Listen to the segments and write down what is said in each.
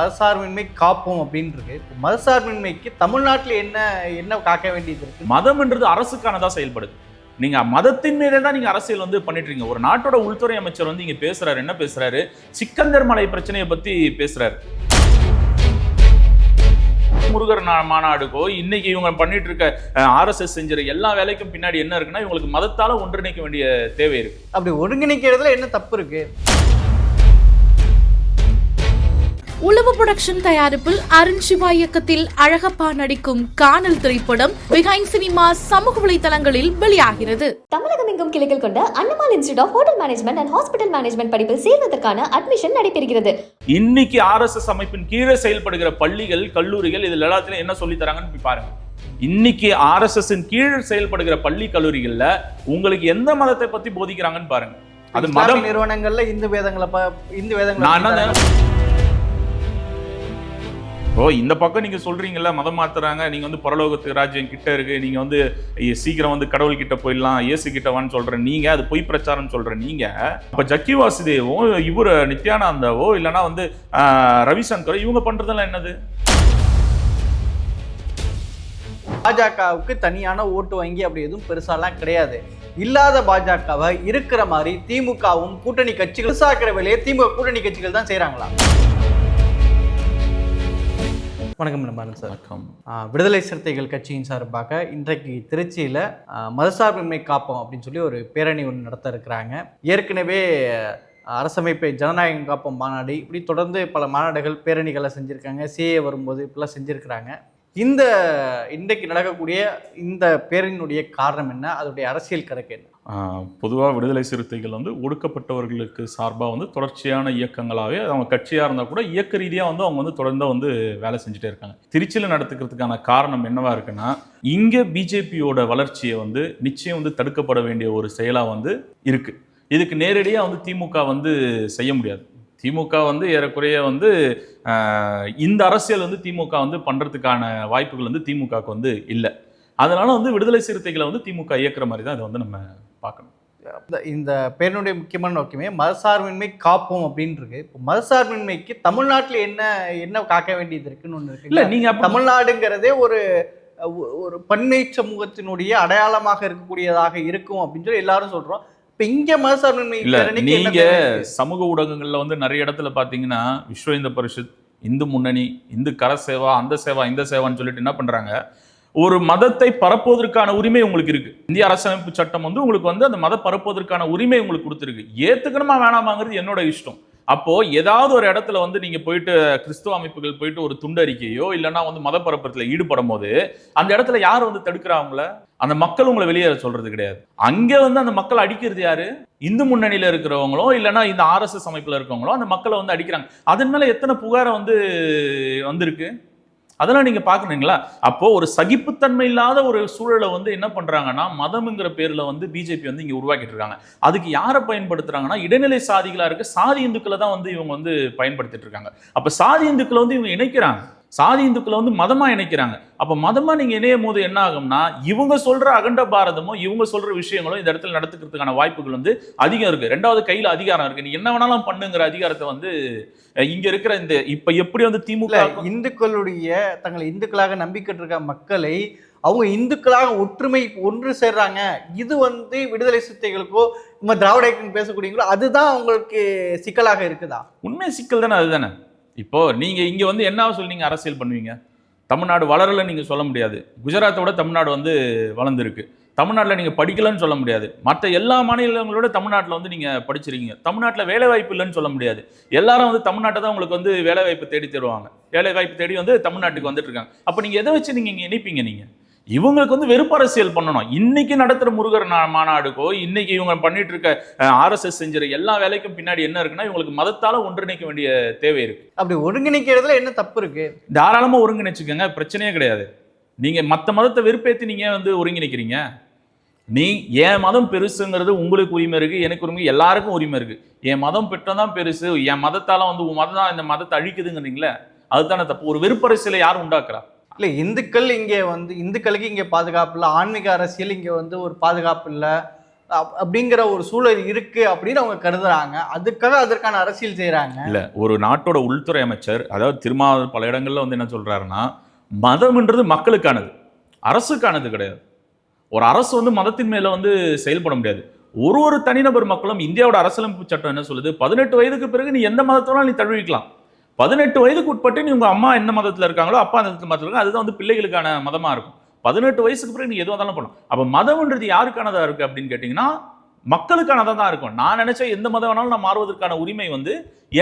மதசார்பின்மை காப்போம் அப்படின்னு இருக்கு மதசார்பின்மைக்கு தமிழ்நாட்டில் என்ன என்ன காக்க வேண்டியது இருக்கு? மதம்ன்றது அரசுக்கானதா செயல்படுது. நீங்க மதத்தின் மீதே தான் நீங்க அரசியல் வந்து பண்ணிட்டு இருக்கீங்க ஒரு நாட்டோட உள்துறை அமைச்சர் வந்து இங்க பேசுறாரு என்ன பேசுறாரு? சிக்கந்தர் மலை பிரச்சனையை பத்தி பேசுறாரு. முருகர் மாநாடுக்கோ இன்னைக்கு இவங்க பண்ணிட்டு இருக்க ஆர்எஸ்எஸ் செஞ்சுற எல்லா வேலைக்கும் பின்னாடி என்ன இருக்குன்னா இவங்களுக்கு மதத்தால ஒன்றிணைக்க வேண்டிய தேவை இருக்கு. அப்படி ஒருங்கிணைக்கிறதுல என்ன தப்பு இருக்கு? உளவு புரொடக்ஷன் தயாரிப்பில் அருண் சிவா இயக்கத்தில் அழகப்பா நடிக்கும் காணல் திரைப்படம் பிஹைண்ட் சினிமா சமூக வலைதளங்களில் வெளியாகிறது. தமிழகம் எங்கும் கிளைகள் கொண்ட Annamal institute of hotel management and hospital management படிப்பில் சேர்வதற்கான அட்மிஷன் நடைபெறுகிறது. இன்னைக்கு ஆர்எஸ்எஸ் அமைப்பின் கீழே செயல்படுகிற பள்ளிகள் கல்லூரிகள் இதுல எல்லாத்துலயும் என்ன சொல்லி தராங்கன்னு பாருங்க. இன்னைக்கு ஆர்எஸ்எஸ் கீழ் செயல்படுகிற பள்ளி கல்லூரிகள்ல உங்களுக்கு எந்த மதத்தை பத்தி போதிக்கிறாங்கன்னு பாருங்க. அது மதம். நிறுவனங்கள்ல இந்து வேதங்களை இந்து வேதங்களை நான் என்ன பத்தி ஓ இந்த பக்கம் நீங்க சொல்றீங்கல்ல மதம் மாத்துறாங்க நீங்க வந்து பரலோகத்து ராஜ்யம் கிட்ட இருக்கு நீங்க வந்து சீக்கிரம் வந்து கடவுள் கிட்ட போயிடலாம் இயேசு கிட்ட வான்னு சொல்கிறேன் நீங்க அது பொய் பிரச்சாரம் சொல்கிறேன் நீங்க அப்ப ஜக்கி வாசுதேவோ இவரு நித்யானந்தாவோ இல்லைன்னா வந்து ரவிசங்கரோ ரவிசங்கர் இவங்க பண்றதெல்லாம் என்னது? பாஜகவுக்கு தனியான ஓட்டு வங்கி அப்படி எதுவும் பெருசாலாம் கிடையாது. இல்லாத பாஜகவை இருக்கிற மாதிரி திமுகவும் கூட்டணி கட்சிகள் சாக்கிற வேலையை திமுக கூட்டணி கட்சிகள் தான் செய்றாங்களா? வணக்கம் நண்பன் சார். வணக்கம். விடுதலை சிறுத்தைகள் கட்சியின் சார்பாக இன்றைக்கு திருச்சியில் மதசார்பின்மை காப்போம் அப்படின்னு சொல்லி ஒரு பேரணி ஒன்று நடத்த இருக்கிறாங்க. ஏற்கனவே அரசமைப்பை ஜனநாயகம் காப்போம் மாநாடு. இப்படி தொடர்ந்து பல மாநாடுகள் பேரணிகளை செஞ்சுருக்காங்க. சிஏ வரும்போது இப்படிலாம் செஞ்சுருக்கிறாங்க. இந்த இன்றைக்கு நடக்கக்கூடிய இந்த பேரணியினுடைய காரணம் என்ன? அதனுடைய அரசியல் கணக்கு என்ன? பொதுவாக விடுதலை சிறுத்தைகள் வந்து ஒடுக்கப்பட்டவர்களுக்கு சார்பாக வந்து தொடர்ச்சியான இயக்கங்களாகவே அவங்க கட்சியாக இருந்தால் கூட இயக்க ரீதியாக வந்து அவங்க வந்து தொடர்ந்து வந்து வேலை செஞ்சுட்டே இருக்காங்க. திருச்சியில் நடத்துக்கிறதுக்கான காரணம் என்னவா இருக்குன்னா இங்கே பிஜேபியோட வளர்ச்சியை வந்து நிச்சயம் வந்து தடுக்கப்பட வேண்டிய ஒரு செயலாக வந்து இருக்குது இதுக்கு நேரடியாக வந்து திமுக வந்து செய்ய முடியாது. திமுக வந்து ஏறக்குறைய வந்து இந்த அரசியல் வந்து திமுக வந்து பண்ணுறதுக்கான வாய்ப்புகள் வந்து திமுகவுக்கு வந்து இல்லை. அதனால வந்து விடுதலை சிறுத்தைகளை வந்து திமுக இயக்குற மாதிரி தான் இதை வந்து நம்ம பார்க்கணும். இந்த- பேரனுடைய முக்கியமான நோக்கமே மதசார்பின்மை காப்போம் அப்படின்னு இருக்கு இப்போ மதசார்பின்மைக்கு தமிழ்நாட்டில் என்ன என்ன காக்க வேண்டியது இருக்குன்னு ஒன்று இருக்கு இல்ல நீங்க அப்ப- தமிழ்நாடுங்கிறதே ஒரு ஒரு பன்மை சமூகத்தினுடைய அடையாளமாக இருக்கக்கூடியதாக இருக்கும் அப்படின்னு சொல்லி எல்லாரும் சொல்றோம். இப்போ இங்க மதசார்பின்மை இல்ல பேரணிக்கு என்ன நீங்க தேவை இருக்கு? சமூக ஊடகங்கள்ல வந்து நிறைய இடத்துல பாத்தீங்கன்னா விஸ்வ இந்து பரிஷத் இந்து முன்னணி இந்து கர சேவா அந்த சேவா இந்த சேவான்னு சொல்லிட்டு என்ன பண்றாங்க? ஒரு மதத்தை பரப்புவதற்கான உரிமை உங்களுக்கு இருக்கு. இந்திய அரசமைப்பு சட்டம் வந்து உங்களுக்கு வந்து அந்த மத பரப்புவதற்கான உரிமை உங்களுக்கு கொடுத்துருக்கு. ஏத்துக்கணுமா வேணாமாங்கிறது என்னோட இஷ்டம். அப்போ ஏதாவது ஒரு இடத்துல வந்து நீங்க போயிட்டு கிறிஸ்துவ அமைப்புகள் போயிட்டு ஒரு துண்டறிக்கையோ இல்லைன்னா வந்து மத பரப்புறதுல ஈடுபடும் போது அந்த இடத்துல யார் வந்து தடுக்கிறாங்கள அந்த மக்கள் உங்களை வெளியேற சொல்றது கிடையாது. அங்க வந்து அந்த மக்கள் அடிக்கிறது யாரு? இந்து முன்னணியில இருக்கிறவங்களோ இல்லைன்னா இந்த ஆர்எஸ்எஸ் அமைப்புல இருக்கவங்களோ அந்த மக்களை வந்து அடிக்கிறாங்க. அதன் மேல எத்தனை புகாரை வந்து வந்திருக்கு? அதெல்லாம் நீங்க பார்க்கணுங்களா அப்போ ஒரு சகிப்புத்தன்மை இல்லாத ஒரு சூழலை வந்து என்ன பண்றாங்கன்னா மதம்ங்கிற பேர்ல வந்து பிஜேபி வந்து இங்க உருவாக்கிட்டு இருக்காங்க. அதுக்கு யாரை பயன்படுத்துறாங்கன்னா இடைநிலை சாதிகளா இருக்க சாதி இந்துக்களை தான் வந்து இவங்க வந்து பயன்படுத்திட்டு இருக்காங்க. அப்ப சாதி இந்துக்களை வந்து இவங்க இணைக்கிறாங்க. சாதி இந்துக்களை வந்து மதமா இணைக்கிறாங்க. அப்ப மதமா நீங்க இணையும் போது என்ன ஆகும்னா இவங்க சொல்ற அகண்ட பாரதமும் இவங்க சொல்ற விஷயங்களும் இந்த இடத்துல நடத்துக்கிறதுக்கான வாய்ப்புகள் வந்து அதிகம் இருக்கு. ரெண்டாவது கையில அதிகாரம் இருக்கு. நீ என்ன வேணாலும் பண்ணுங்கிற அதிகாரத்தை வந்து இங்க இருக்கிற இந்த இப்ப எப்படி வந்து திமுக இந்துக்களுடைய தங்களை இந்துக்களாக நம்பிக்கிட்டு இருக்க மக்களை அவங்க இந்துக்களாக ஒற்றுமை ஒன்று சேர்றாங்க. இது வந்து விடுதலை சிறுத்தைகளுக்கோ நம்ம திராவிட இயக்கம் பேசக்கூடியவங்களோ அதுதான் அவங்களுக்கு சிக்கலாக இருக்குதா? உண்மை சிக்கல் தானே அதுதானே. இப்போ நீங்க இங்க வந்து என்ன சொல்லி நீங்க அரசியல் பண்ணுவீங்க? தமிழ்நாடு வளரலை நீங்க சொல்ல முடியாது. குஜராத்தோட தமிழ்நாடு வந்து வளர்ந்துருக்கு. தமிழ்நாட்டில் நீங்கள் படிக்கலன்னு சொல்ல முடியாது. மற்ற எல்லா மாநிலங்களோட தமிழ்நாட்டில் வந்து நீங்கள் படிச்சிருக்கீங்க. தமிழ்நாட்டில் வேலை வாய்ப்பு இல்லைன்னு சொல்ல முடியாது. எல்லாரும் வந்து தமிழ்நாட்டை தான் உங்களுக்கு வந்து வேலை வாய்ப்பு தேடி தருவாங்க வேலை வாய்ப்பு தேடி வந்து தமிழ்நாட்டுக்கு வந்துட்டு இருக்காங்க. அப்போ நீங்கள் எதை வச்சு நீங்கள் இங்கே இணைப்பீங்க நீங்கள் இவங்களுக்கு வந்து வெறுப்பு அரசியல் பண்ணணும். இன்னைக்கு நடத்துற முருகர் மாநாடுக்கோ இன்னைக்கு இவங்க பண்ணிட்டு இருக்க ஆர்எஸ்எஸ் செஞ்சுற எல்லா வேலைக்கும் பின்னாடி என்ன இருக்குன்னா இவங்களுக்கு மதத்தால ஒன்றிணைக்க வேண்டிய தேவை இருக்கு. அப்படி ஒருங்கிணைக்கிறதுல என்ன தப்பு இருக்கு? தாராளமா ஒருங்கிணைச்சுக்கோங்க பிரச்சனையே கிடையாது. நீங்க மத்த மதத்தை வெறுப்பேத்தி நீங்க வந்து ஒருங்கிணைக்கிறீங்க? நீ என் மதம் பெருசுங்கிறது உங்களுக்கு உரிமை இருக்கு எனக்கு உரிமை எல்லாருக்கும் உரிமை இருக்கு. என் மதம் பெற்றதான் பெருசு என் மதத்தால வந்து உன் மதம் தான் இந்த மதத்தை அழிக்குதுங்கிறீங்களே அதுதானே தப்பு. ஒரு வெறுப்பரசியலை யார் உண்டாக்குறா? இல்லை இந்துக்கள் இங்கே வந்து இந்துக்களுக்கு இங்கே பாதுகாப்பு இல்லை ஆன்மீக அரசியல் இங்கே வந்து ஒரு பாதுகாப்பு இல்லை அப்- அப்படிங்கிற ஒரு சூழல் இருக்கு அப்படின்னு அவங்க கருதுறாங்க. அதுக்காக அதற்கான அரசியல் செய்கிறாங்க இல்ல ஒரு நாட்டோட உள்துறை அமைச்சர் அதாவது திருமாவளவன் பல இடங்கள்ல வந்து என்ன சொல்றாருன்னா மதம்ன்றது மக்களுக்கானது அரசுக்கானது கிடையாது. ஒரு அரசு வந்து மதத்தின் மேல வந்து செயல்பட முடியாது. ஒரு ஒரு தனிநபர் மக்களும் இந்தியாவோட அரசியலமைப்பு சட்டம் என்ன சொல்லுது? பதினெட்டு வயதுக்கு பிறகு நீ எந்த மதத்தோட நீ தழுவிக்கலாம். பதினெட்டு வயதுக்கு உட்பட்டு நீ உங்கள் அம்மா என்ன மதத்தில் இருக்காங்களோ அப்பா அந்த மதத்தில் இருக்காங்க அதுதான் வந்து பிள்ளைகளுக்கான மதமாக இருக்கும். பதினெட்டு வயசுக்கு பிறகு நீ எதுவாக இருந்தாலும் பண்ணலாம் அப்போ மதம்ன்றது யாருக்கானதாக இருக்கு அப்படின்னு கேட்டிங்கன்னா மக்களுக்கானதாக தான் இருக்கும். நான் நினச்சா எந்த மதம் வேணாலும் நான் மாறுவதற்கான உரிமை வந்து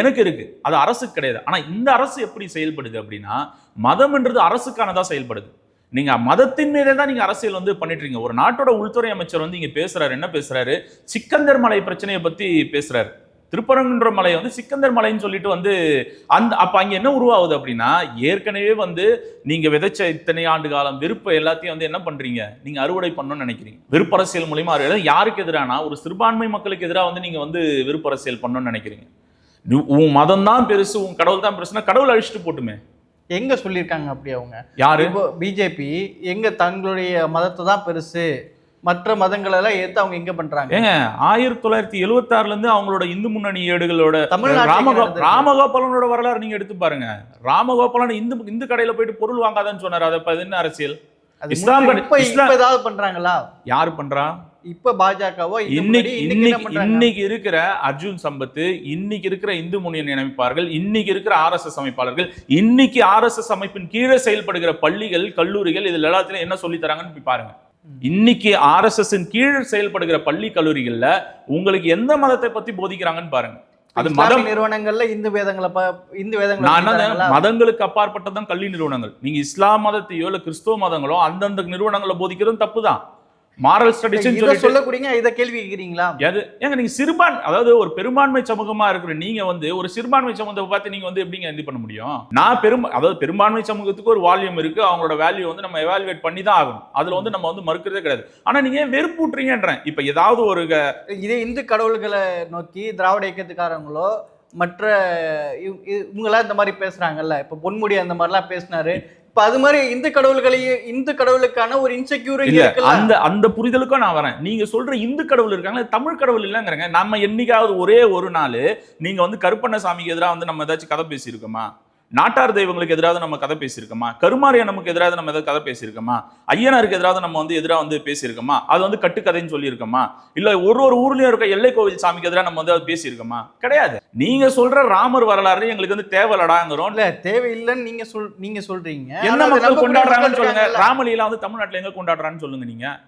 எனக்கு இருக்குது அது அரசுக்கு கிடையாது. ஆனால் இந்த அரசு எப்படி செயல்படுது அப்படின்னா மதம்ன்றது அரசுக்கானதாக செயல்படுது. நீங்கள் மதத்தின் மீதே தான் நீங்கள் அரசியல் வந்து பண்ணிட்டுருங்க ஒரு நாட்டோட உள்துறை அமைச்சர் வந்து இங்கே பேசுகிறாரு என்ன பேசுகிறாரு சிக்கந்தர் மலை பிரச்சனையை பற்றி பேசுகிறாரு திருப்பரங்குன்ற மலையை வந்து சிக்கந்தர் மலைன்னு சொல்லிட்டு வந்து அந்த அப்ப அங்க என்ன உருவாகுது அப்படின்னா ஏற்கனவே வந்து நீங்க விதைச்ச இத்தனை ஆண்டு காலம் விருப்ப எல்லாத்தையும் வந்து என்ன பண்றீங்க? நீங்க அறுவடை பண்ணணும்னு நினைக்கிறீங்க. விருப்பரசியல் மூலியமா அறுவடை. யாருக்கு எதிரானா ஒரு சிறுபான்மை மக்களுக்கு எதிராக வந்து நீங்க வந்து விருப்பரசியல் பண்ணணும்னு நினைக்கிறீங்க. உன் மதம் தான் பெருசு உன் கடவுள் தான் பெருசுனா கடவுள் அழிச்சிட்டு போட்டுமே. எங்க சொல்லியிருக்காங்க அப்படி அவங்க? யாரு? பிஜேபி எங்க தங்களுடைய மதத்தை தான் பெருசு? மற்ற மதங்களை எல்லாம் ஏத்து அவங்க எங்க பண்றாங்க. ஏங்க ஆயிரத்தி தொள்ளாயிரத்தி இருந்து அவங்களோட இந்து முன்னணி ஏடுகளோட ராமகோ. ராமகோபாலனோட வரலாறு நீங்க எடுத்து பாருங்க. ராமகோபாலன் இந்து இந்து கடையில போயிட்டு பொருள் வாங்காதன்னு சொன்னாரு. அது என்ன அரசியல்? இஸ்லாம் ஏதாவது பண்றாங்களா? யாரு பண்றா? இப்ப பாஜகவோ இன்னைக்கு இன்னைக்கு இருக்கிற அர்ஜுன் சம்பத்து இன்னைக்கு இருக்கிற இந்து முன்னணி அமைப்பாளர்கள் இன்னைக்கு இருக்கிற ஆர்எஸ்எஸ் அமைப்பாளர்கள் இன்னைக்கு ஆர்எஸ்எஸ் அமைப்பின் கீழே செயல்படுகிற பள்ளிகள் கல்லூரிகள் இதுல எல்லாத்துலயும் என்ன சொல்லி தராங்கன்னு பாருங்க. இன்னைக்கு ஆர்எஸ்எஸ் கீழ் செயல்படுகிற பள்ளி கல்லூரிகள்ல உங்களுக்கு எந்த மதத்தை பத்தி போதிக்கிறாங்கன்னு பாருங்க. அது மதம் நிறுவனங்கள்ல இந்து வேதங்களை இந்து வேதங்களை? மதங்களுக்கு அப்பாற்பட்டதான் கல்வி நிறுவனங்கள். நீங்க இஸ்லாம் மதத்தையோ இல்ல கிறிஸ்துவ மதங்களோ அந்தந்த நிறுவனங்களை போதிக்கிறதும் தப்புதான். மாரல் ஸ்டடிஸ் சொல்லக்கூடியங்க இத கேள்வி கேக்குறீங்களா எது? ஏங்க நீங்க சிறுபான் அதாவது ஒரு பெரும்பான்மை சமூகமா இருக்கிற நீங்க வந்து ஒரு சிறுபான்மை சமூகத்தை பார்த்து நீங்க வந்து எப்படிங்க இது பண்ண முடியும்? நான் பெரும் அதாவது பெரும்பான்மை சமூகத்துக்கு ஒரு வால்யூம் இருக்கு அவங்களோட வேல்யூ வந்து நம்ம எவாலுவேட் பண்ணி தான் ஆகணும். அதுல வந்து நம்ம வந்து மறுக்கிறதே கிடையாது. ஆனா நீங்க வெறுப்பூட்டுறீங்கன்றேன். இப்ப ஏதாவது ஒரு இதே இந்து கடவுள்களை நோக்கி திராவிட இயக்கத்துக்காரங்களோ மற்ற இவ- இவ- இவங்கெல்லாம் இந்த மாதிரி பேசுறாங்கல்ல. இப்ப பொன்முடி அந்த மாதிரிலாம் பேசினாரு. இப்ப அது மாதிரி இந்து கடவுள்களையும் இந்து கடவுளுக்கான ஒரு இன்செக்யூரிட்டி அந்த அந்த புரிதலுக்கும் நான் வரேன். நீங்க சொல்ற இந்து கடவுள் இருக்காங்களே தமிழ் கடவுள் இல்லைங்கிறங்க. நம்ம என்னைக்காவது ஒரே ஒரு நாள் நீங்க வந்து கருப்பண்ணசாமிக்கு எதிராக வந்து நம்ம ஏதாச்சும் கதை பேசியிருக்கோமா? நாட்டார் தெய்வங்களுக்கு எதிராக நம்ம கதை பேசியிருக்கோமா? கருமாரியா நமக்கு எதிராக நம்ம ஏதாவது கதை பேசியிருக்கோமா? ஐயனாருக்கு எதிராக நம்ம வந்து எதிராக வந்து பேசியிருக்கோமா? அது வந்து கட்டுக்கதைன்னு சொல்லியிருக்கோமா? இல்ல ஒரு ஒரு ஊர்லயும் இருக்க எல்லை கோவில் சாமிக்கு எதிராக நம்ம வந்து அது பேசியிருக்கோமா? கிடையாது. நீங்க சொல்ற ராமர் வரலாறு எங்களுக்கு வந்து தேவையில்லடாங்கிறோம். இல்ல தேவையில்லைன்னு நீங்க சொல் நீங்க சொல்றீங்க. என்ன மக்கள் கொண்டாடுறாங்கன்னு சொல்லுங்க. ராமலீலா வந்து தமிழ்நாட்டுல எங்க கொண்டாடுறான்னு சொல்லுங்க நீங்க.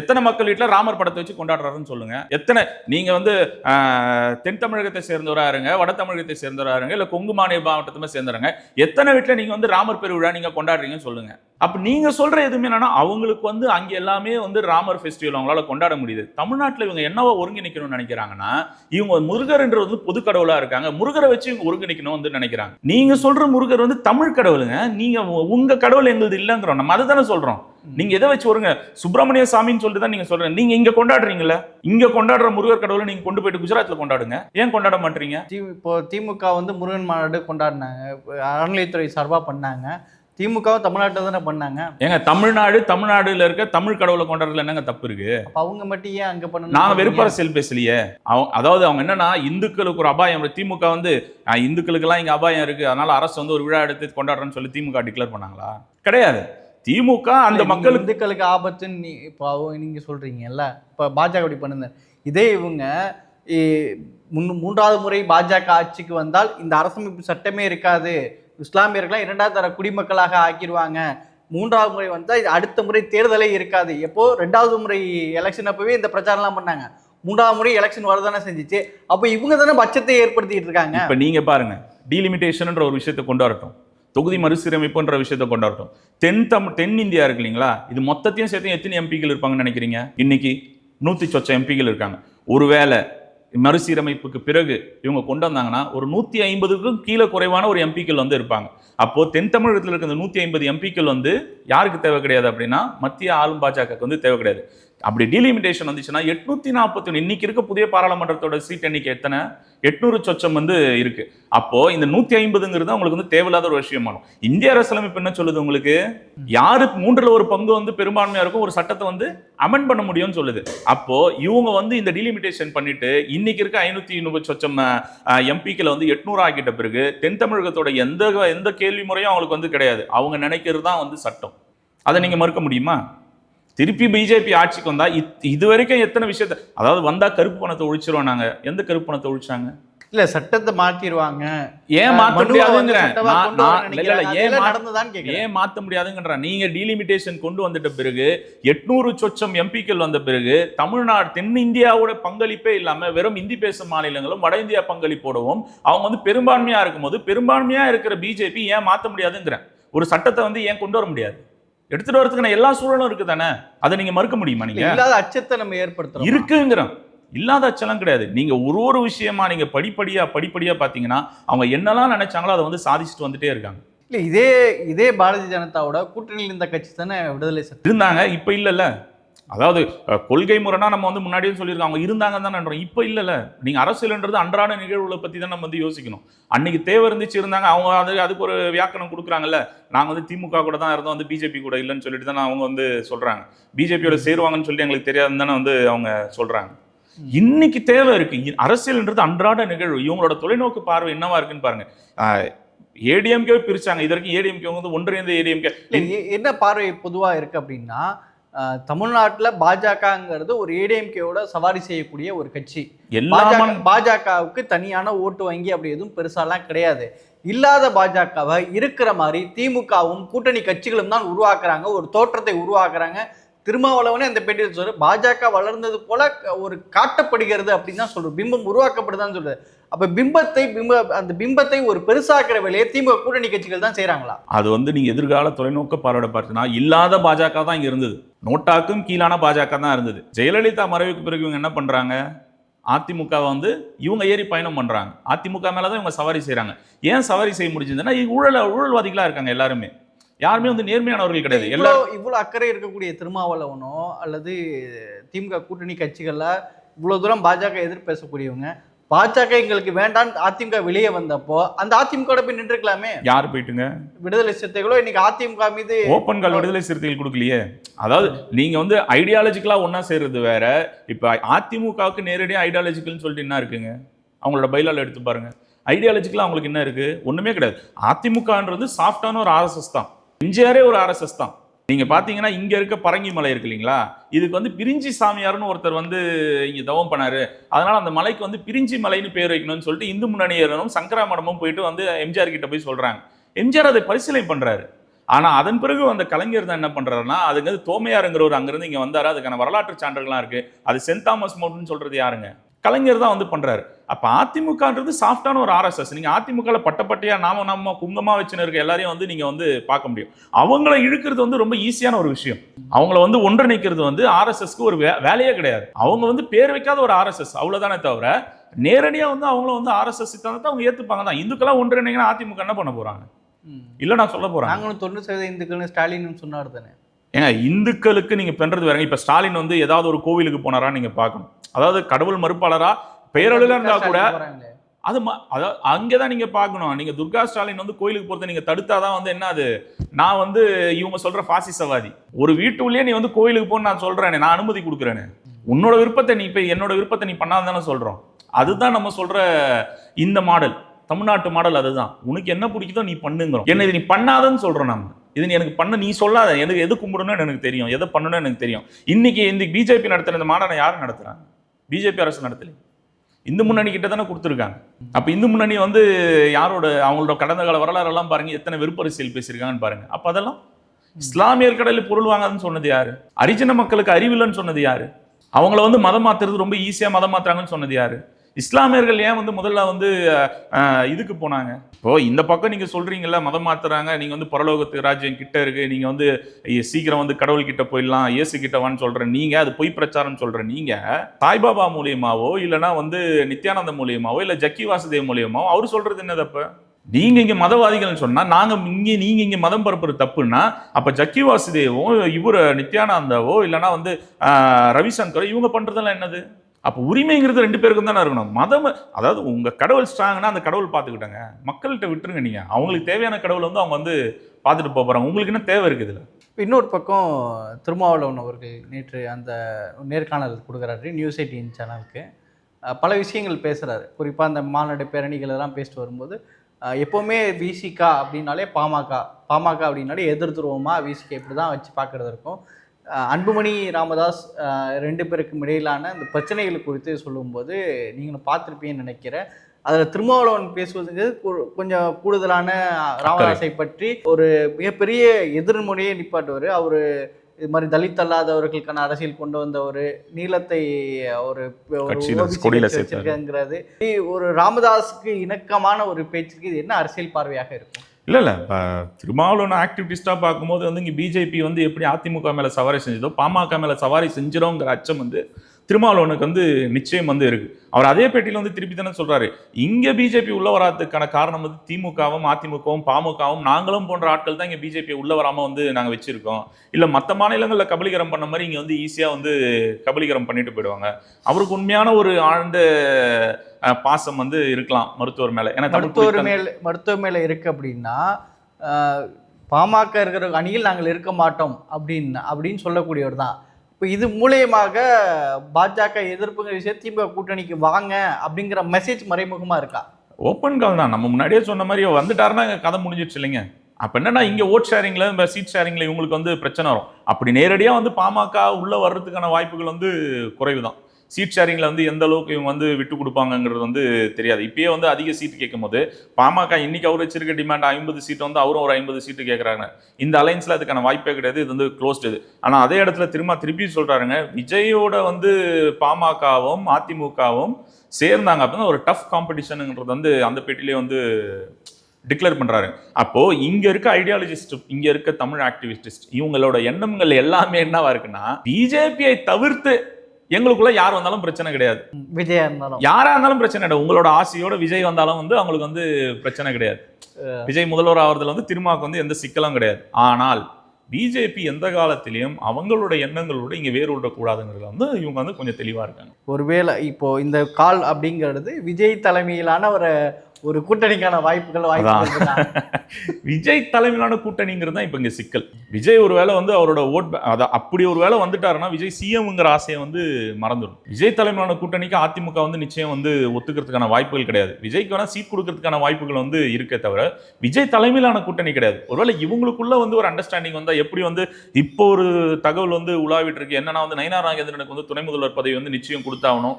எத்தனை மக்கள் வீட்டில் ராமர் படத்தை வச்சு கொண்டாடுறாருன்னு சொல்லுங்க. எத்தனை நீங்க வந்து தென் தமிழகத்தை சேர்ந்தவரா இருங்க வட தமிழகத்தை சேர்ந்தவரா இருங்க இல்லை கொங்கு மாநில மாவட்டத்துமே சேர்ந்தவங்க எத்தனை வீட்டில் நீங்க வந்து ராமர் பெருவிழா நீங்க கொண்டாடுறீங்கன்னு சொல்லுங்க. அப்ப நீங்க சொல்ற எதுவுமே என்னன்னா அவங்களுக்கு வந்து அங்க எல்லாமே வந்து ராமர் ஃபெஸ்டிவல் அவங்களால கொண்டாட முடியுது. தமிழ்நாட்டில் இவங்க என்னவா ஒருங்கிணைக்கணும்னு நினைக்கிறாங்கன்னா இவங்க முருகர்ன்றது வந்து பொது கடவுளா இருக்காங்க. முருகரை வச்சு இவங்க ஒருங்கிணைக்கணும் வந்து நினைக்கிறாங்க. நீங்க சொல்ற முருகர் வந்து தமிழ் கடவுளுங்க. நீங்க உங்கள் உங்க கடவுள் எங்களுது இல்லைங்கிறோம். நம்ம அதை தானே சொல்றோம். நீங்க எதை வச்சு வருங்க சுப்பிரமணிய சாமின்னு சொல்லிட்டு தான் நீங்க சொல்றீங்க. நீங்க இங்க கொண்டாடுறீங்கல்ல? இங்க கொண்டாடுற முருகர் கடவுளை நீங்க கொண்டு போயிட்டு குஜராத்ல கொண்டாடுங்க. ஏன் கொண்டாட மாட்டீங்க? தி- இப்போ திமுக வந்து முருகன் மாநாடு கொண்டாடினாங்க. அறநிலையத்துறை சார்பா பண்ணாங்க. திமுகவும் தமிழ்நாட்டில் தானே பண்ணாங்க. ஏங்க தமிழ்நாடு தமிழ்நாடுல இருக்க தமிழ் கடவுளை கொண்டாடுறதுல என்னங்க தப்பு இருக்கு? அப்ப அவங்க மட்டும் ஏன் அங்க பண்ணணும் நாங்க வெறுப்பரசியல் பேசலையே. அவங்க அதாவது அவங்க என்னன்னா இந்துக்களுக்கு ஒரு அபாயம். திமுக வந்து இந்துக்களுக்கெல்லாம் இங்க அபாயம் இருக்கு. அதனால அரசு வந்து ஒரு விழா எடுத்து கொண்டாடுறேன்னு சொல்லி திமுக டிக்ளேர் பண்ணாங்களா? கிடையாது. திமுக அந்த நீங்க இந்துக்களுக்கு ஆபத்துன்னு நீ இப்போ நீங்க சொல்றீங்கல்ல? இப்ப பாஜக அப்படி பண்ணுங்க இதே இவங்க இ, முன்னு- மூன்றாவது முறை பாஜக ஆட்சிக்கு வந்தால் இந்த அரசமைப்பு சட்டமே இருக்காது. இஸ்லாமியர்களை இரண்டாவது தர குடிமக்களாக ஆக்கிடுவாங்க மூன்றாவது முறை வந்தால் இது அடுத்த முறை தேர்தலே இருக்காது. எப்போ? ரெண்டாவது முறை எலெக்ஷன் அப்பவே இந்த பிரச்சாரம்லாம் பண்ணாங்க. மூன்றாவது முறை எலெக்ஷன் வரதானே செஞ்சிச்சு. அப்போ இவங்க தானே பட்சத்தை ஏற்படுத்திட்டு இருக்காங்க. இப்போ நீங்க பாருங்க. டீலிமிட்டேஷன்ன்ற ஒரு விஷயத்தை கொண்டு வரட்டும். தொகுதி மறுசீரமைப்புன்ற விஷயத்தை கொண்டாடட்டும் தென் தமிழ் தென் இந்தியா இருக்கு இல்லைங்களா? இது மொத்தத்தையும் சேர்த்து எத்தனை எம்பிக்கள் இருப்பாங்கன்னு நினைக்கிறீங்க? இன்னைக்கு நூற்றி சொச்ச எம்பிக்கள் இருக்காங்க. ஒருவேளை மறுசீரமைப்புக்கு பிறகு இவங்க கொண்டு வந்தாங்கன்னா ஒரு நூற்றி ஐம்பதுக்கும் கீழே குறைவான ஒரு எம்பிக்கள் வந்து இருப்பாங்க. அப்போது தென் தமிழகத்தில் இருக்க இந்த நூற்றி ஐம்பது எம்பிக்கள் வந்து யாருக்கு தேவை கிடையாது அப்படின்னா மத்திய ஆளும் பாஜகவுக்கு வந்து தேவை கிடையாது. அப்படி டீலிமிட்டேஷன் வந்துச்சுன்னா எட்நூத்தி நாற்பத்தி ஒன்று இன்னைக்கு இருக்க புதிய பாராளுமன்றத்தோட சீட் எண்ணிக்கை எத்தனை? எட்நூறு சொச்சம் வந்து இருக்கு. அப்போ இந்த நூத்தி ஐம்பதுங்கிறது உங்களுக்கு வந்து தேவையில்லாத ஒரு விஷயமானும் இந்திய அரசியலமைப்பு என்ன சொல்லுது உங்களுக்கு? யாரு மூன்றுல ஒரு பங்கு வந்து பெரும்பான்மையா இருக்கும் ஒரு சட்டத்தை வந்து அமெண்ட் பண்ண முடியும்னு சொல்லுது. அப்போ இவங்க வந்து இந்த டீலிமிட்டேஷன் பண்ணிட்டு இன்னைக்கு இருக்க ஐநூத்தி முப்பது சொச்சம் எம்பிக்களை வந்து எட்நூறு ஆக்கிட்ட பிறகு தென் தமிழகத்தோட எந்த எந்த கேள்வி முறையும் அவங்களுக்கு வந்து கிடையாது. அவங்க நினைக்கிறது தான் வந்து சட்டம். அதை நீங்க மறுக்க முடியுமா? திருப்பி பிஜேபி ஆட்சிக்கு வந்தா இத்- வரைக்கும் எத்தனை விஷயத்த அதாவது வந்தா கருப்பு பணத்தை ஒழிச்சிருவோம் நாங்க. எந்த கருப்பு பணத்தை ஒழிச்சாங்க? இல்ல சட்டத்தை மாத்திடுவாங்க ஏன் மாத்த முடியாதுங்கிறேன். ஏன். ஏன் மாத்த முடியாதுங்கன்ற? நீங்க டீலிமிட்டேஷன் கொண்டு வந்துட்ட பிறகு எட்நூறு சொச்சம் எம்பிக்கள் வந்த பிறகு தமிழ்நாடு தென்னிந்தியாவோட பங்களிப்பே இல்லாம வெறும் இந்தி பேசும் மாநிலங்களும் வட இந்தியா பங்களிப்போடவும் அவங்க வந்து பெரும்பான்மையா இருக்கும்போது பெரும்பான்மையா இருக்கிற பிஜேபி ஏன் மாத்த முடியாதுங்கிறேன் ஒரு சட்டத்தை வந்து ஏன் கொண்டு வர முடியாது? எடுத்துட்டு வரதுக்கான எல்லா சூழலும் இருக்கு தானே அதை நீங்க மறுக்க முடியுமா நீங்க? இல்லாத அச்சத்தை நம்ம ஏற்படுத்துறோம்? இருக்குங்கிறோம் இல்லாத அச்சலம் கிடையாது. நீங்க ஒரு ஒரு விஷயமா நீங்க படிப்படியா படிப்படியா பாத்தீங்கன்னா அவங்க என்னெல்லாம் நினைச்சாங்களோ அதை வந்து சாதிச்சுட்டு வந்துட்டே இருக்காங்க. இல்ல இதே இதே பாரதிய ஜனதாவோட கூட்டணியில் இருந்த கட்சி தானே விடுதலை இருந்தாங்க இப்ப இல்லைல்ல. அதாவது கொள்கை முறைனா நம்ம வந்து முன்னாடியே சொல்லியிருக்கோம். அவங்க இருந்தாங்க தான் இப்போ இல்லைல்ல. நீங்க அரசியல்ன்றது அன்றாட நிகழ்வுகளை பத்தி தான் நம்ம வந்து யோசிக்கணும். அன்னைக்கு தேவை இருந்துச்சு இருந்தாங்க. அவங்க அது அதுக்கு ஒரு வியாக்கணம் கொடுக்குறாங்கல்ல. நாங்க வந்து திமுக கூட தான் இருந்தோம். வந்து பிஜேபி கூட இல்லைன்னு சொல்லிட்டு தானே அவங்க வந்து சொல்றாங்க. பிஜேபியோட சேருவாங்கன்னு சொல்லி எங்களுக்கு தெரியாதுன்னு தானே வந்து அவங்க சொல்றாங்க. இன்னைக்கு தேவை இருக்கு. அரசியல்ன்றது அன்றாட நிகழ்வு. இவங்களோட தொலைநோக்கு பார்வை என்னவா இருக்குன்னு பாருங்க. ஏடிஎம்கே பிரிச்சாங்க. இது வரைக்கும் ஏடிஎம்கே வந்து ஒன்றிணைந்த ஏடிஎம்கே. என்ன பார்வை பொதுவா இருக்கு அப்படின்னா தமிழ்நாட்டுல பாஜகங்கிறது ஒரு ஏடிஎம்கேவோட சவாரி செய்யக்கூடிய ஒரு கட்சி. பாஜக பாஜகவுக்கு தனியான ஓட்டு வங்கி அப்படி எதுவும் பெருசாலாம் கிடையாது. இல்லாத பாஜகவை இருக்கிற மாதிரி திமுகவும் கூட்டணி கட்சிகளும் தான் உருவாக்குறாங்க. ஒரு தோற்றத்தை உருவாக்குறாங்க. திருமாவளவனே அந்த பேட்டியில் சொல்ற பாஜக வளர்ந்தது போல ஒரு காட்டப்படுகிறது அப்படின்னு தான் சொல்றது பிம்பம் உருவாக்கப்படுதான்னு சொல்றது அப்ப பிம்பத்தை பிம்ப அந்த பிம்பத்தை ஒரு பெருசாக்குற வேலையை திமுக கூட்டணி கட்சிகள் தான் செய்கிறாங்களா அது வந்து நீங்க எதிர்கால தொலைநோக்க பார்வையோட பார்த்தீங்கன்னா இல்லாத பாஜக தான் இங்க இருந்தது. நோட்டாக்கும் கீழான பாஜக தான் இருந்தது. ஜெயலலிதா மறைவுக்கு பிறகு இவங்க என்ன பண்றாங்க? அதிமுக வந்து இவங்க ஏறி பயணம் பண்றாங்க. அதிமுக மேலே தான் இவங்க சவாரி செய்கிறாங்க ஏன் சவாரி செய்ய முடிஞ்சதுன்னா ஊழல ஊழல் ஊழல்வாதிகளா இருக்காங்க எல்லாருமே. யாருமே வந்து நேர்மையானவர்கள் கிடையாது. இவ்வளோ எல்லாரும் இவ்வளோ அக்கறை இருக்கக்கூடிய திருமாவளவனோ அல்லது திமுக கூட்டணி கட்சிகள்ல இவ்வளவு தூரம் பாஜக எதிர்ப்பு பேசக்கூடியவங்க பாஜக எங்களுக்கு வேண்டாம் அதிமுக வெளியே வந்தப்போ அந்த அதிமுக போய் நின்றுக்கலாமே? யார் போயிட்டுங்க? விடுதலை சிறுத்தைகளோ இன்னைக்கு அதிமுக மீது ஓப்பன் கால் விடுதலை சிறுத்தைகள் கொடுக்கலையே? அதாவது நீங்க வந்து ஐடியாலஜிக்கலா ஒண்ணா சேர்றது வேற இப்ப அதிமுகவுக்கு நேரடியா ஐடியாலஜிக்கல்னு சொல்லிட்டு என்ன இருக்குங்க? அவங்களோட பைலால எடுத்து பாருங்க. ஐடியாலஜிக்கலா அவங்களுக்கு என்ன இருக்கு? ஒண்ணுமே கிடையாது. அதிமுகன்றது சாஃப்டான ஒரு ஆர்எஸ்எஸ் தான். எம்ஜிஆரே ஒரு ஆர்எஸ்எஸ் தான். நீங்கள் பார்த்தீங்கன்னா இங்கே இருக்க பரங்கி மலை இருக்கு இல்லைங்களா? இதுக்கு வந்து பிரிஞ்சி சாமியார்னு ஒருத்தர் வந்து இங்கே தவம் பண்ணார். அதனால் அந்த மலைக்கு வந்து பிரிஞ்சி மலைன்னு பேர் வைக்கணும்னு சொல்லிட்டு இந்து முன்னணியரும் சங்கரா மடமும் போயிட்டு வந்து எம்ஜிஆர் கிட்ட போய் சொல்கிறாங்க எம்ஜிஆர் அதை பரிசீலனை பண்ணுறாரு ஆனால் அதன் பிறகு அந்த கலைஞர் தான் என்ன பண்ணுறாருன்னா அதுங்கிறது வந்து தோமையாருங்கிறவர் அங்கேருந்து இங்கே வந்தார். அதுக்கான வரலாற்று சான்றுகள்லாம் இருக்குது அது சென்ட் தாமஸ் மோட்னு சொல்கிறது யாருங்க? கலைஞர் தான் வந்து பண்றாரு. அப்ப அதிமுகன்றது சாஃப்டான ஒரு ஆர்எஸ்எஸ் நீங்க அதிமுகல பட்டப்பட்டையா நாம நாம குங்கமா வச்சுன்னு இருக்க எல்லாரையும் வந்து நீங்க வந்து பார்க்க முடியும். அவங்கள இழுக்கிறது வந்து ரொம்ப ஈஸியான ஒரு விஷயம். அவங்கள வந்து ஒன்றிணைக்கிறது வந்து ஆர்எஸ்எஸ்க்கு ஒரு வே- வேலையே கிடையாது. அவங்க வந்து பேர் வைக்காத ஒரு ஆர்எஸ்எஸ் அவ்வளவுதானே தவிர நேரடியா வந்து அவங்கள வந்து ஆர்எஸ்எஸ் சித்தாந்தத்தை அவங்க ஏத்துப்பாங்க தான். இந்துக்கெல்லாம் ஒன்றிணைங்கன்னா அதிமுக என்ன பண்ண போறாங்க? ம். இல்ல நான் சொல்ல போறேன் நாங்களும் தொண்ணூறு சதவீத இந்துக்கள்னு ஸ்டாலின் சொன்னார் தானே. ஏங்க இந்துக்களுக்கு நீங்க பண்றது வேறங்க. இப்ப ஸ்டாலின் வந்து ஏதாவது ஒரு கோவிலுக்கு போனாரா நீங்க பார்க்கணும். அதாவது கடவுள் மறுப்பாளரா? பெயரளவில் இருந்தா கூட. அது ம- அதாவது அங்கதான் நீங்க பார்க்கணும். நீங்க துர்கா ஸ்டாலின் வந்து கோயிலுக்கு போறதை நீங்க தடுத்தாதான் வந்து என்ன அது? நான் வந்து இவங்க சொல்ற பாசிசவாதி ஒரு வீட்டுக்குள்ளேயே நீ வந்து கோயிலுக்கு போன்னு நான் சொல்றேனே நான் அனுமதி கொடுக்குறேனே. உன்னோட விருப்பத்தை நீ இப்ப என்னோட விருப்பத்தை நீ பண்ணாதானே சொல்றோம். அதுதான் நம்ம சொல்ற இந்த மாடல். தமிழ்நாட்டு மாடல் அதுதான். உனக்கு என்ன பிடிக்குதோ நீ பண்ணுங்கிறோம். என்ன இது நீ பண்ணாதன்னு சொல்றோம் நம்ம இது நீ எனக்கு பண்ண நீ சொல்லாத. எனக்கு எது கும்பிடணும்னு எனக்கு தெரியும். எதை பண்ணணும்னு எனக்கு தெரியும். இன்னைக்கு இந்த பிஜேபி நடத்துற இந்த மாநாடு யார் நடத்துறாங்க? பிஜேபி அரசு நடத்தல. இந்து முன்னணி கிட்ட தானே கொடுத்துருக்காங்க. அப்ப இந்து முன்னணி வந்து யாரோட அவங்களோட கடந்த கால வரலாறு எல்லாம் பாருங்க எத்தனை வெறுப்பரசியல் பேசியிருக்காங்கன்னு பாருங்க. அப்ப அதெல்லாம் இஸ்லாமியர் கடையில் பொருள் வாங்காதுன்னு சொன்னது யாரு? அரிஜன மக்களுக்கு அறிவில்லைன்னு சொன்னது யாரு? அவங்கள வந்து மதம் மாத்துறது ரொம்ப ஈஸியா மதம் மாத்துறாங்கன்னு சொன்னது யாரு? இஸ்லாமியர்கள் ஏன் வந்து முதல்ல வந்து இதுக்கு போனாங்க? இப்போ இந்த பக்கம் நீங்கள் சொல்கிறீங்கள மதம் மாத்துறாங்க நீங்கள் வந்து பரலோகத்து ராஜ்யம் கிட்ட இருக்கு நீங்கள் வந்து சீக்கிரம் வந்து கடவுள்கிட்ட போயிடலாம் இயேசு கிட்ட வான்னு சொல்ற நீங்கள் அது பொய் பிரச்சாரம் சொல்கிறேன் நீங்கள் சாய்பாபா மூலியமாவோ இல்லைன்னா வந்து நித்யானந்த மூலியமாவோ இல்லை ஜக்கி வாசுதேவ் மூலியமாவோ அவர் சொல்கிறது என்னது அப்ப? நீங்க இங்க மதவாதிகள்னு சொன்னா நாங்க இங்கே நீங்க இங்க மதம் பரப்புறது தப்புன்னா அப்ப ஜக்கி வாசுதேவோ இவர் நித்யானந்தாவோ இல்லைன்னா வந்து ரவிசங்கரோ இவங்க பண்றதெல்லாம் என்னது? அப்போ உரிமைங்கிறது ரெண்டு பேருக்கும் தானே இருக்கணும். மதம் அதாவது உங்கள் கடவுள் ஸ்ட்ராங்னா அந்த கடவுள் பார்த்துக்கிட்டாங்க. மக்கள்கிட்ட விட்டுருங்க நீங்கள் அவங்களுக்கு தேவையான கடவுள் வந்து அவங்க வந்து பார்த்துட்டு போக போறாங்க. உங்களுக்கு என்ன தேவை இருக்குது இதில்? இன்னொரு பக்கம் திருமாவளவன் அவர்கள் நேற்று அந்த நேர்காணல் கொடுக்குறாரு நியூஸ் எயிட்டின் சேனலுக்கு பல விஷயங்கள் பேசுகிறாரு குறிப்பாக அந்த மாநாடு பேரணிகள் எல்லாம் பேசிட்டு வரும்போது எப்போவுமே விசிகா அப்படின்னாலே பாமக. பாமக அப்படின்னாலே எதிர்த்துருவோமா விசிகா இப்படி தான் வச்சு பார்க்குறது இருக்கும். அன்புமணி ராமதாஸ் ரெண்டு பேருக்கும் இடையிலான அந்த பிரச்சனைகள் குறித்து சொல்லும்போது நீங்களும் பார்த்துருப்பீங்கன்னு நினைக்கிறேன். அதில் திருமாவளவன் பேசுவதுக்கு கு- கொஞ்சம் கூடுதலான ராமதாஸை பற்றி ஒரு மிகப்பெரிய எதிர்முனையை நிப்பாட்டுவார். அவர் இது மாதிரி தலித் அல்லாதவர்களுக்கான அரசியல் கொண்டு வந்தவர் நீளத்தை ஒரு ஒரு கட்சி சேர்த்தாரு. வச்சிருக்கங்கிறது ஒரு ராமதாஸுக்கு இணக்கமான ஒரு பேச்சுக்கு இது என்ன அரசியல் பார்வையாக இருக்கும்? இல்லை இல்லை இப்போ திருமாவளவன் ஆக்டிவிட்டிஸ்டாக பார்க்கும்போது வந்து இங்கே பிஜேபி வந்து எப்படி அதிமுக மேலே சவாரி செஞ்சதோ பாமக மேலே சவாரி செஞ்சிடோங்கிற அச்சம் வந்து திருமாவளவனுக்கு வந்து நிச்சயம் வந்து இருக்குது அவர் அதே பேட்டியில் வந்து திருப்பி தானே சொல்கிறாரு இங்கே பிஜேபி உள்ள வராதுக்கான காரணம் வந்து திமுகவும் அதிமுகவும் பாமகவும் நாங்களும் போன்ற ஆட்கள் தான் இங்கே பிஜேபி உள்ள வராமல் வந்து நாங்கள் வச்சுருக்கோம். இல்லை மற்ற மாநிலங்களில் கபலீகரம் பண்ண மாதிரி இங்கே வந்து ஈஸியாக வந்து கபலீகரம் பண்ணிட்டு போயிடுவாங்க. அவருக்கு உண்மையான ஒரு ஆழ்ந்த பாசம் வந்து இருக்கலாம் மருத்துவர் மேல. ஏன்னா மருத்துவர் மேல் மருத்துவ மேல இருக்கு அப்படின்னா பாமக இருக்கிற அணியில் நாங்கள் இருக்க மாட்டோம் அப்படின்னு அப்படின்னு சொல்லக்கூடியவர் தான். இப்போ இது மூலியமாக பாஜக எதிர்ப்புங்கிற விஷயம் திமுக கூட்டணிக்கு வாங்க அப்படிங்கிற மெசேஜ் மறைமுகமா இருக்கா? ஓப்பன் கால் தான். நம்ம முன்னாடியே சொன்ன மாதிரி வந்துட்டாருன்னா கதை முடிஞ்சிடுச்சு இல்லைங்க. அப்ப என்னன்னா இங்க ஓட் ஷேரிங்ல இந்த சீட் ஷேரிங்ல இவங்களுக்கு வந்து பிரச்சனை வரும். அப்படி நேரடியா வந்து பாமக உள்ள வர்றதுக்கான வாய்ப்புகள் வந்து குறைவு தான் சீட் ஷேரிங்கில் வந்து எந்த அளவுக்கு இவங்க வந்து விட்டு கொடுப்பாங்கங்கிறது வந்து தெரியாது. இப்பயே வந்து அதிக சீட் கேட்கும் போது பாமக இன்னைக்கு அவர் வச்சிருக்க டிமாண்ட் ஐம்பது சீட் வந்து அவரும் ஒரு ஐம்பது சீட்டு கேட்குறாங்க. இந்த அலைன்ஸில் அதுக்கான வாய்ப்பே கிடையாது இது வந்து க்ளோஸ்டு இது. ஆனால் அதே இடத்துல திரும்ப திருப்பி சொல்கிறாருங்க விஜயோட வந்து பாமகவும் அதிமுகவும் சேர்ந்தாங்க அப்படின்னா ஒரு டஃப் காம்படிஷனுங்கிறது வந்து அந்த பேட்டிலே வந்து டிக்ளேர் பண்ணுறாரு அப்போது இங்கே இருக்க ஐடியாலஜிஸ்ட் இங்கே இருக்க தமிழ் ஆக்டிவிஸ்டிஸ்ட் இவங்களோட எண்ணங்கள் எல்லாமே என்னவா இருக்குன்னா பிஜேபியை தவிர்த்து எங்களுக்குள்ள யார் வந்தாலும் பிரச்சனை கிடையாது. விஜயா இருந்தாலும். யாரா இருந்தாலும் பிரச்சனை கிடையாது. உங்களோட ஆசையோட விஜய் வந்தாலும் வந்து அவங்களுக்கு வந்து பிரச்சனை கிடையாது. விஜய் முதல்வர் ஆவறதுல வந்து திருமாக்கு வந்து எந்த சிக்கலும் கிடையாது. ஆனால் பிஜேபி எந்த காலத்திலையும் அவங்களோட எண்ணங்களோட இங்க வேறு விடக்கூடாதுங்கிறதுல வந்து இவங்க வந்து கொஞ்சம் தெளிவா இருக்காங்க. ஒருவேளை இப்போ இந்த கால் அப்படிங்கிறது விஜய் தலைமையிலான ஒரு ஒரு கூட்டணிக்கான வாய்ப்புகள் வாய்ப்புகள்? விஜய் தலைமையிலான கூட்டணிங்கிறது தான் இப்போ இங்க சிக்கல். விஜய் ஒரு வேளை வந்து அவரோட ஓட் அத அப்படி ஒரு வேளை வந்துட்டாருன்னா விஜய் சிஎம்ங்கிற ஆசையை வந்து மறந்துடும் விஜய் தலைமையிலான கூட்டணிக்கு அதிமுக வந்து நிச்சயம் வந்து ஒத்துக்கிறதுக்கான வாய்ப்புகள் கிடையாது. விஜய்க்கு வேணா சீட் கொடுக்கறதுக்கான வாய்ப்புகள் வந்து இருக்கே தவிர விஜய் தலைமையிலான கூட்டணி கிடையாது. ஒருவேளை இவங்களுக்குள்ள வந்து ஒரு அண்டர்ஸ்டாண்டிங் வந்தா எப்படி வந்து இப்போ ஒரு தகவல் வந்து உலாவிட்டு இருக்கு என்னன்னா வந்து நயினார் நாகேந்திரனுக்கு வந்து துணை முதல்வர் பதவி வந்து நிச்சயம் கொடுத்தாகணும்.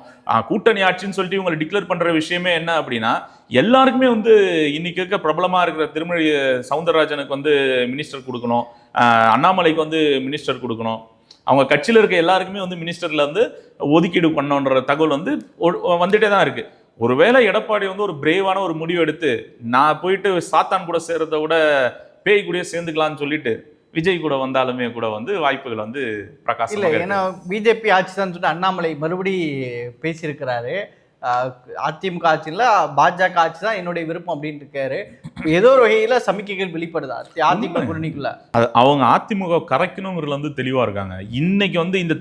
கூட்டணி ஆட்சின்னு சொல்லிட்டு இவங்களை டிக்ளேர் பண்ற விஷயமே என்ன அப்படின்னா எல்லாருக்குமே வந்து இன்னைக்கு இருக்க பிரபலமா இருக்கிற திருமொழி சவுந்தரராஜனுக்கு வந்து மினிஸ்டர் கொடுக்கணும். அண்ணாமலைக்கு வந்து மினிஸ்டர் கொடுக்கணும். அவங்க கட்சியில் இருக்க எல்லாருக்குமே வந்து மினிஸ்டர்ல வந்து ஒதுக்கீடு பண்ணணுன்ற தகவல் வந்து வந்துட்டே தான் இருக்கு. ஒருவேளை எடப்பாடி வந்து ஒரு பிரேவான ஒரு முடிவு எடுத்து நான் போயிட்டு சாத்தான் கூட சேர்றதை விட பேய் கூடயே சேர்ந்துக்கலாம்னு சொல்லிட்டு விஜய் கூட வந்தாலுமே கூட வந்து வாய்ப்புகள் வந்து இல்ல பிரகாசமாக ஏன்னா பிஜேபி ஆட்சி தான் சொல்லிட்டு அண்ணாமலை மறுபடி பேசியிருக்கிறாரு. அதிமுக ஆட்சியில் பாஜக ஆட்சி தான் என்னுடைய விருப்பம் அப்படின்னு இருக்காரு. ஏதோ ஒரு வகையில சமிக்கைகள் வெளிப்படுதா? அதிமுக. கூட்டணிக்குள்ள. அவங்க அதிமுக கரைக்கணுங்கிறதுல வந்து தெளிவா இருக்காங்க. இன்னைக்கு வந்து இந்த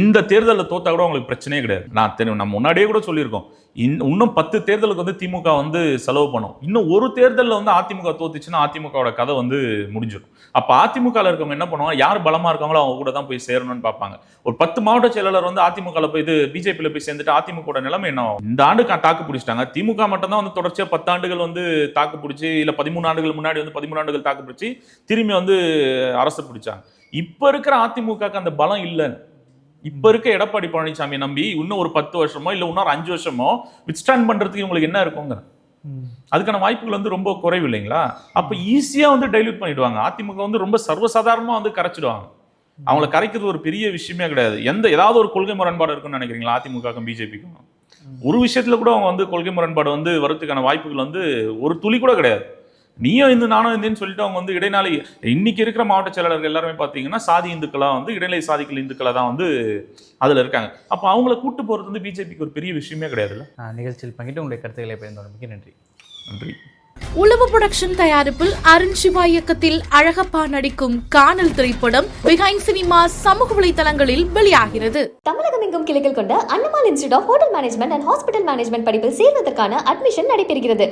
இந்த தேர்தலில் தோத்தா கூட அவங்களுக்கு பிரச்சனையே கிடையாது. நான் தெரியும் நம்ம முன்னாடியே கூட சொல்லியிருக்கோம். இன்னும் பத்து தேர்தலுக்கு வந்து திமுக வந்து செலவு பண்ணும். இன்னும் ஒரு தேர்தலில் வந்து அதிமுக தோத்துச்சுன்னா அதிமுகவோட கதை வந்து முடிஞ்சிடும். அப்போ அதிமுகவில் இருக்கவங்க என்ன பண்ணுவாங்க? யார் பலமாக இருக்காங்களோ அவங்க கூட தான் போய் சேரணும்னு பார்ப்பாங்க. ஒரு பத்து மாவட்ட செயலாளர் வந்து அதிமுகவில் போய் இது பிஜேபியில் போய் சேர்ந்துட்டு அதிமுக நிலைமை என்ன ஆகும்? இந்த ஆண்டு தாக்கு பிடிச்சிட்டாங்க. திமுக மட்டும் தான் வந்து தொடர்ச்சியாக பத்தாண்டுகள் வந்து தாக்கு பிடிச்சி இல்லை பதிமூணு ஆண்டுகள் முன்னாடி வந்து பதிமூணு ஆண்டுகள் தாக்கு பிடிச்சி திரும்பி வந்து அரசு பிடிச்சாங்க. இப்போ இருக்கிற அதிமுகக்கு அந்த பலம் இல்லை இப்ப இருக்க எடப்பாடி பழனிசாமி நம்பி இன்னும் ஒரு பத்து வருஷமோ இல்ல இன்னொரு அஞ்சு வருஷமோ வித்ஸ்டாண்ட் பண்றதுக்கு இவங்களுக்கு என்ன இருக்குங்க அதுக்கான வாய்ப்புகள் வந்து ரொம்ப குறைவு இல்லைங்களா? அப்ப ஈஸியா வந்து டைல்யூட் பண்ணிடுவாங்க. அதிமுக வந்து ரொம்ப சர்வசாதாரணமா வந்து கரைச்சிடுவாங்க. அவங்கள கரைக்கிறது ஒரு பெரிய விஷயமே கிடையாது. எந்த ஏதாவது ஒரு கொள்கை முரண்பாடு இருக்குன்னு நினைக்கிறீங்களா அதிமுகக்கும் பிஜேபிக்கும்? ஒரு விஷயத்துல கூட அவங்க வந்து கொள்கை முரண்பாடு வந்து வரதுக்கான வாய்ப்புகள் வந்து ஒரு துளி கூட கிடையாது. நீயும் இந்து நானோ இந்துன்னு சொல்லிட்டு அவங்க வந்து இடைநிலை இன்னைக்கு இருக்கிற மாவட்ட செயலாளர்கள் எல்லாருமே பார்த்தீங்கன்னா சாதி இந்துக்களாக வந்து இடைநிலை சாதிகள் இந்துக்களாக தான் வந்து அதில் இருக்காங்க. அப்போ அவங்கள கூட்டு போகிறது வந்து பிஜேபிக்கு ஒரு பெரிய விஷயமே கிடையாதுல்ல? நிகழ்ச்சியில் பங்கிட்டு உங்களுடைய கருத்துக்களை பயந்தோட மிக நன்றி. நன்றி. உளவு புரொடக்ஷன் தயாரிப்பில் அருண் சிவா இயக்கத்தில் அழகப்பா நடிக்கும் காணல் திரைப்படம் பிஹைண்ட் சினிமா சமூக வலைதளங்களில் வெளியாகிறது. தமிழகம் எங்கும் கிளைகள் கொண்ட Annamal institute of hotel management and hospital management படிப்பில் சேர்வதற்கான அட்மிஷன் நடைபெறுகிறது.